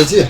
거지?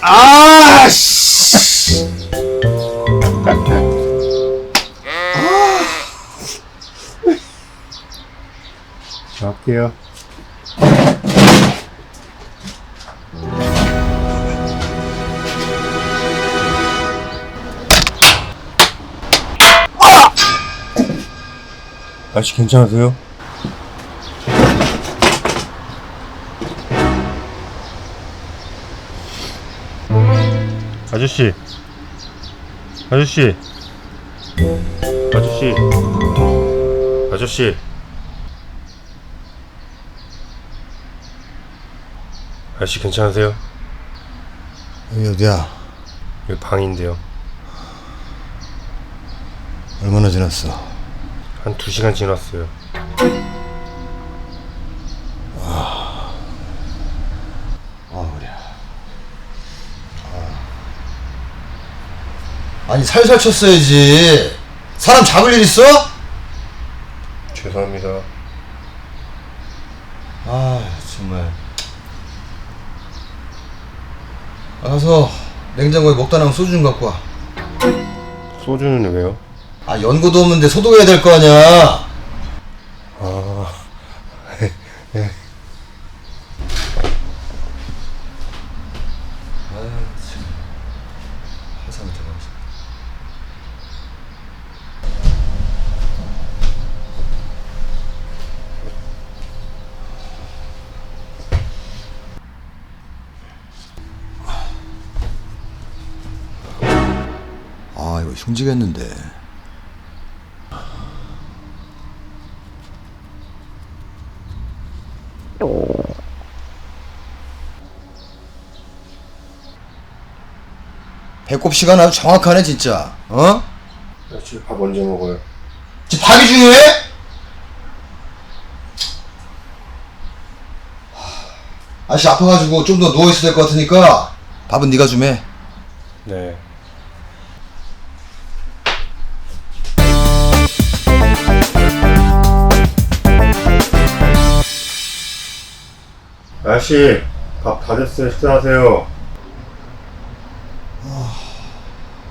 아, 씨. 갈게요. 아저씨 괜찮으세요? 아저씨 아저씨 아저씨 아저씨 아저씨 괜찮으세요? 여기 어디야? 여기 방인데요 얼마나 지났어? 한 2시간 지났어요 아, 그래. 아. 아니, 살살 쳤어야지. 사람 잡을 일 있어? 죄송합니다 아, 정말. 가서 냉장고에 먹다 남은 소주 좀 갖고 와. 소주는 왜요? 아, 연고도 없는데 소독해야 될 거 아니야. 아 아, 참. 화상 대박. 아, 이거 흉지겠는데. 배꼽 시간 아주 정확하네, 진짜. 어? 아저씨 밥 언제 먹어요? 지금 밥이 중요해? 아저씨 아파가지고 좀 더 누워있어야 될 것 같으니까 밥은 네가 좀 해. 네 아저씨 밥 다 됐어요 식사하세요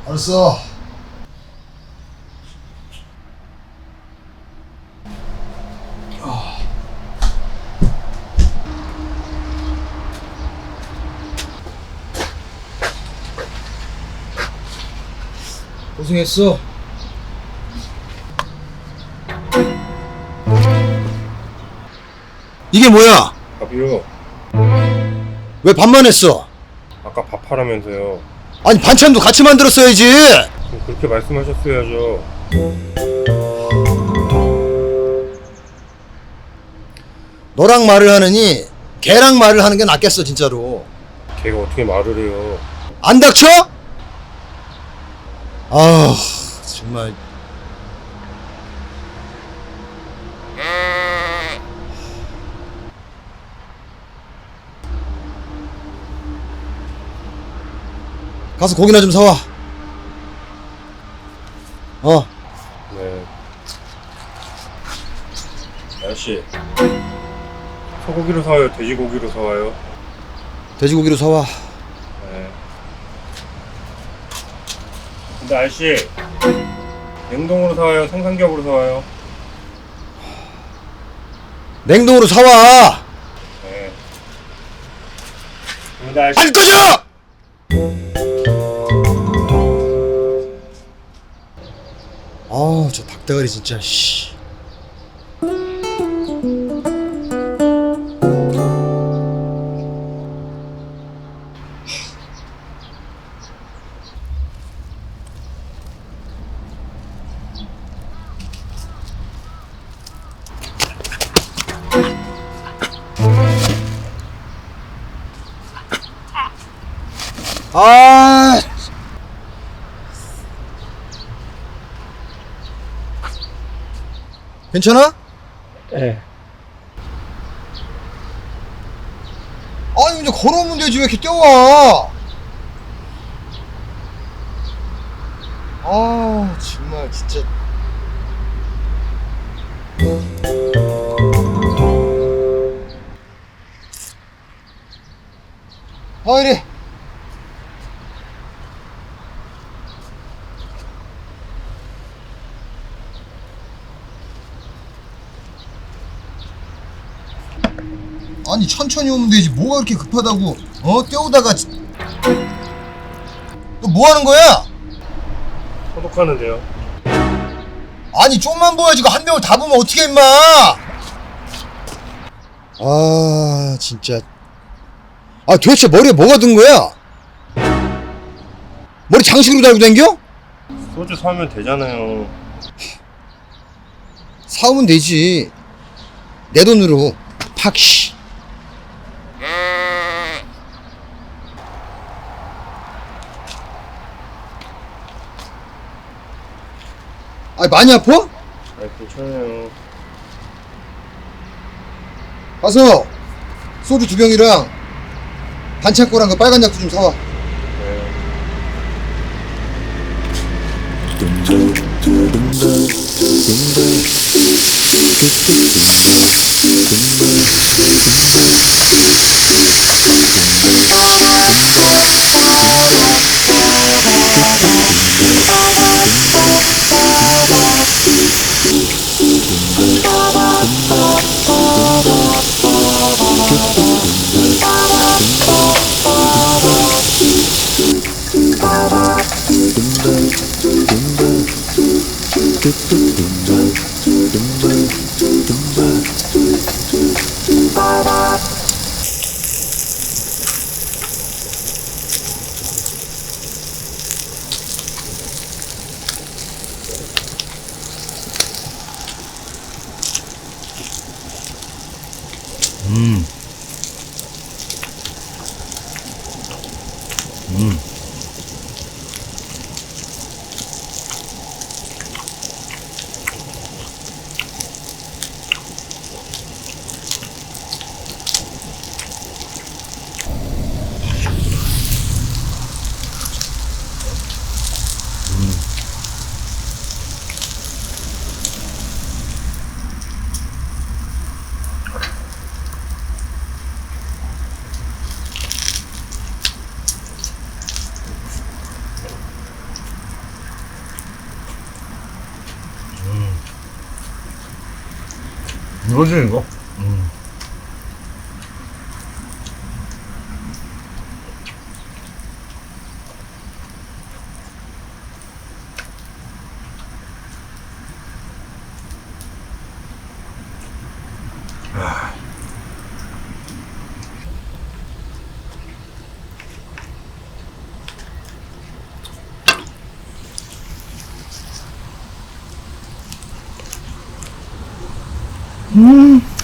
알았어. 고생했어. 이게 뭐야? 밥이요 왜 반만 했어? 아까 밥 하라면서요 아니 반찬도 같이 만들었어야지. 그럼 그렇게 말씀하셨어야죠 너랑 말을 하느니 걔랑 말을 하는 게 낫겠어 진짜로. 걔가 어떻게 말을 해요 안 닥쳐? 아 정말 가서 고기나 좀 사와. 어. 네. 아저씨. 소고기로 사와요? 돼지고기로 사와요? 돼지고기로 사와. 네. 근데 아저씨 냉동으로 사와요? 생삼겹으로 사와요? 냉동으로 사와! 네. 근데 아저씨 안 꺼져 닭대가리 진짜 씨. 아 괜찮아? 예. 아니 이제 걸어오면 되지 왜 이렇게 뛰어와 아 정말 진짜 아 이래 아니 천천히 오면 되지 뭐가 그렇게 급하다고 어 떼우다가 너 뭐 하는 거야? 소독하는데요. 아니 좀만 보여야지 한 명을 다 보면 어떻게 임마 아 진짜 아 도대체 머리에 뭐가 든 거야? 머리 장식으로 달고 댕겨? 소주 사면 되잖아요. 사오면 되지 내 돈으로 팍씨 아 많이 아파? 아, 괜찮아요. 가서 소주 두 병이랑 반창고랑 그 빨간 약도 좀 사와 네. Thank you. Mm. 이거 음. 嗯。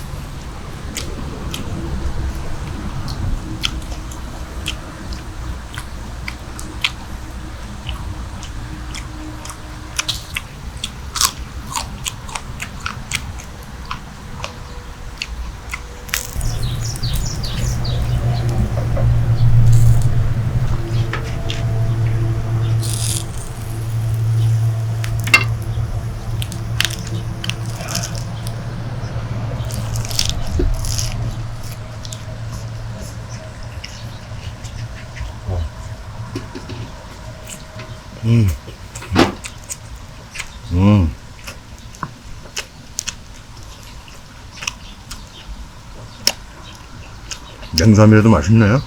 냉삼이라도 맛있네요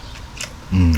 음.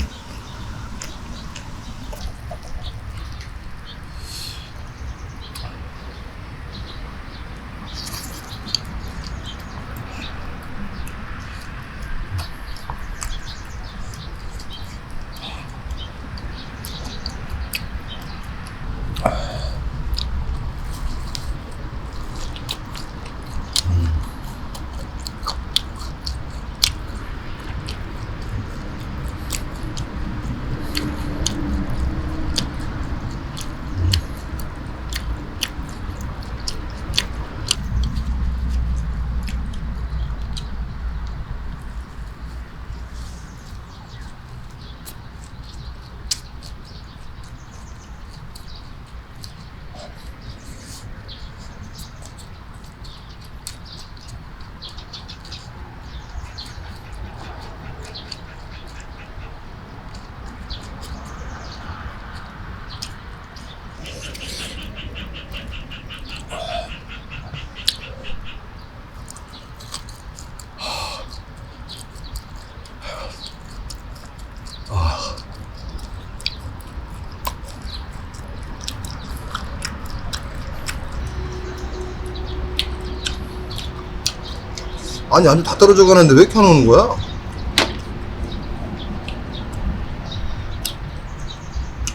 아니 안주 다 떨어져 가는데 왜 이렇게 안 오는 거야?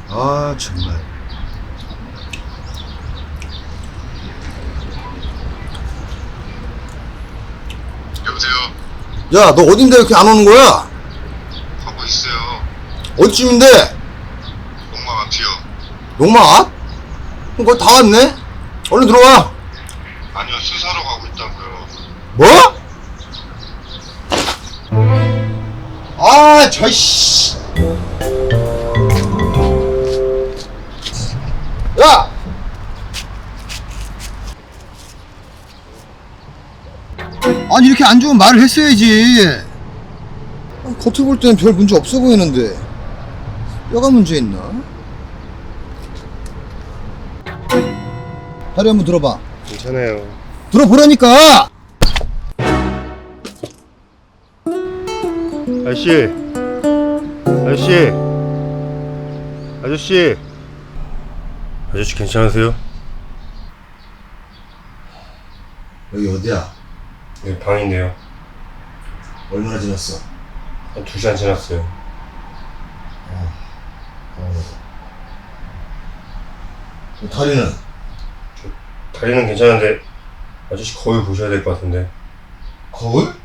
아 정말 여보세요? 야 너 어딘데 이렇게 안 오는 거야? 하고 있어요. 어디쯤인데? 목마 앞이요. 용마 앞? 그럼 거의 다 왔네? 얼른 들어와 아니요, 수사로 가고 있다고요. 뭐? 아, 저, 씨. 야! 아니, 이렇게 안 좋은 말을 했어야지. 아, 겉으로 볼 때는 별 문제 없어 보이는데. 뼈가 문제 있나? 다리 한번 들어봐. 괜찮아요. 들어보라니까! 아저씨, 아저씨, 아저씨, 아저씨 괜찮으세요? 여기 어디야? 여기 방인데요. 얼마나 지났어? 한두 시간 지났어요. 다리는? 다리는 괜찮은데 아저씨 거울 보셔야 될 것 같은데. 거울?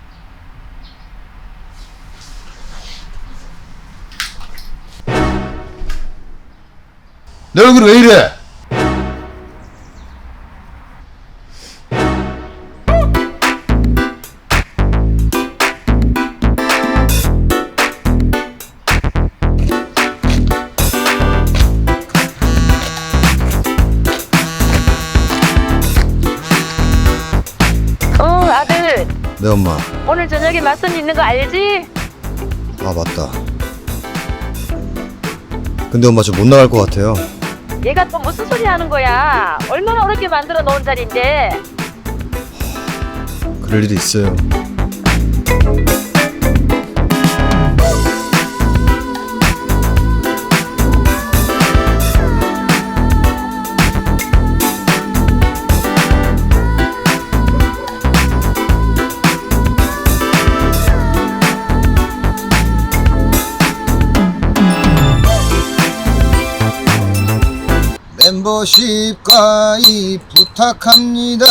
내 얼굴 왜 이래? 어 아들 내 엄마. 오늘 저녁에 맞선 있는 거 알지? 아 맞다. 근데 엄마 저 못 나갈 것 같아요. 얘가 또 무슨 소리 하는 거야 얼마나 어렵게 만들어 놓은 자리인데 그럴 일이 있어요. 멤버십 가입 부탁합니다.